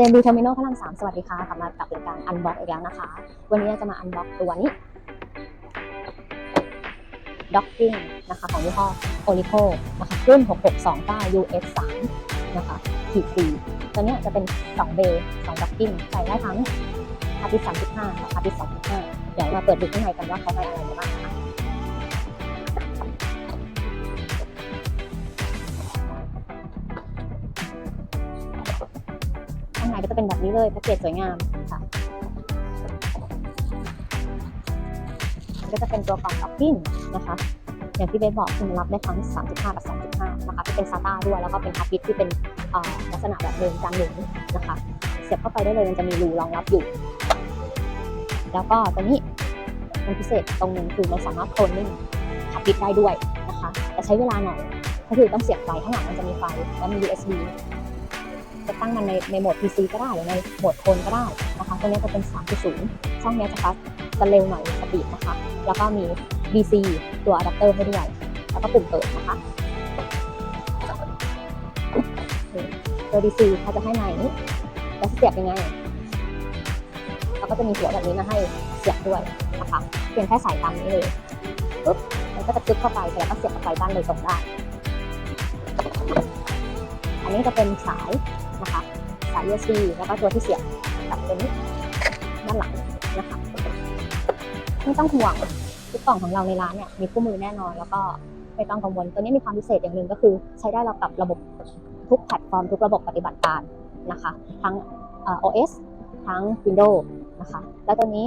จมส์ดูเทอร์มินอลพระรามสามสวัสดีค่ะ กลับมากับรายการอันบ็อกอีกแล้วนะคะ วันนี้จะมาอันบ็อกตัวนี้ด็อกกิ้งนะคะ ของยี่ห้อโอลิโคนะคะรุ่น 6629 US 3นะคะขีดสีตัวนี้จะเป็น 2 เบย์2ด็อกกิ้งใส่ได้ทั้งฮาร์ดดิส35และฮาร์ดดิส2.5เดี๋ยวมาเปิดดูข้างในกันว่าเขาได้อะไรมาบ้างางในก็จะเป็นแบบนี้เลยแพ็กเกจสวยงามค่ะก็จะเป็นตัวกล่องดอกกิ้งนะคะอย่างที่เบสบอกคือมันรับได้ทั้ง 3.5 กับ 2.5 นะคะที่เป็น SATA ด้วย แล้วก็เป็นฮาร์ดดิสก์ที่เป็นลักษณะแบบเดิมจานหนึ่งนะคะ เสียบเข้าไปได้เลยมันจะมีรูรองรับอยู่ แล้วก็ตัวนี้มันพิเศษตรงนึงคือมันสามารถโคลนนิ่งฮาร์ดดิสก์ได้ด้วยนะคะ แต่ใช้เวลาหน่อย ก็คือต้องเสียบไฟข้างหลังมันจะมีไฟ แล้วมี USB จะตั้งมันในในโหมด PC ก็ได้หรือในโหมดโทนก็ได้นะคะตัวนี้จะเป็น 3.0 ช่องนี้จะฟัสจะเร็วหน่อยสปีดนะคะ แล้วก็มี DC ตัวอะแดปเตอร์ให้ด้วย แล้วก็ปุ่มเปิดนะคะตัว DC เขาจะให้มาอย่างนี้แล้วเสียบยังไง แล้วก็จะมีหัวแบบนี้มาให้เสียบด้วยนะคะเพียงแค่ใส่ตามนี้เลยปุ๊บมันก็จะคลิกเข้าไปแล้วก็เสียบกับไฟบ้านเลยตรงได้ อันนี้จะเป็นสาย USB แล้วก็ตัวที่เสียบกับตัวนี้ด้านหลังนะคะไม่ต้องห่วงทุกกล่องของเราในร้านเนี่ยมีคู่มือแน่นอน แล้วก็ไม่ต้องกังวลตัวนี้มีความพิเศษอย่างหนึ่งก็คือ ใช้ได้เรากับระบบทุกแพลตฟอร์ม ทุกระบบปฏิบัติการนะคะ ทั้ง OS ทั้ง Windows นะคะ แล้วตัวนี้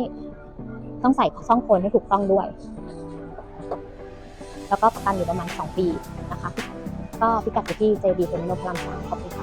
ต้องใส่ช่องโคนให้ถูกต้องด้วย แล้วก็ประกันอยู่ประมาณ 2 ปีนะคะ ก็พิกัดอยู่ที่ JB เทอร์มินอลพระรามสามขอบคุณค่ะ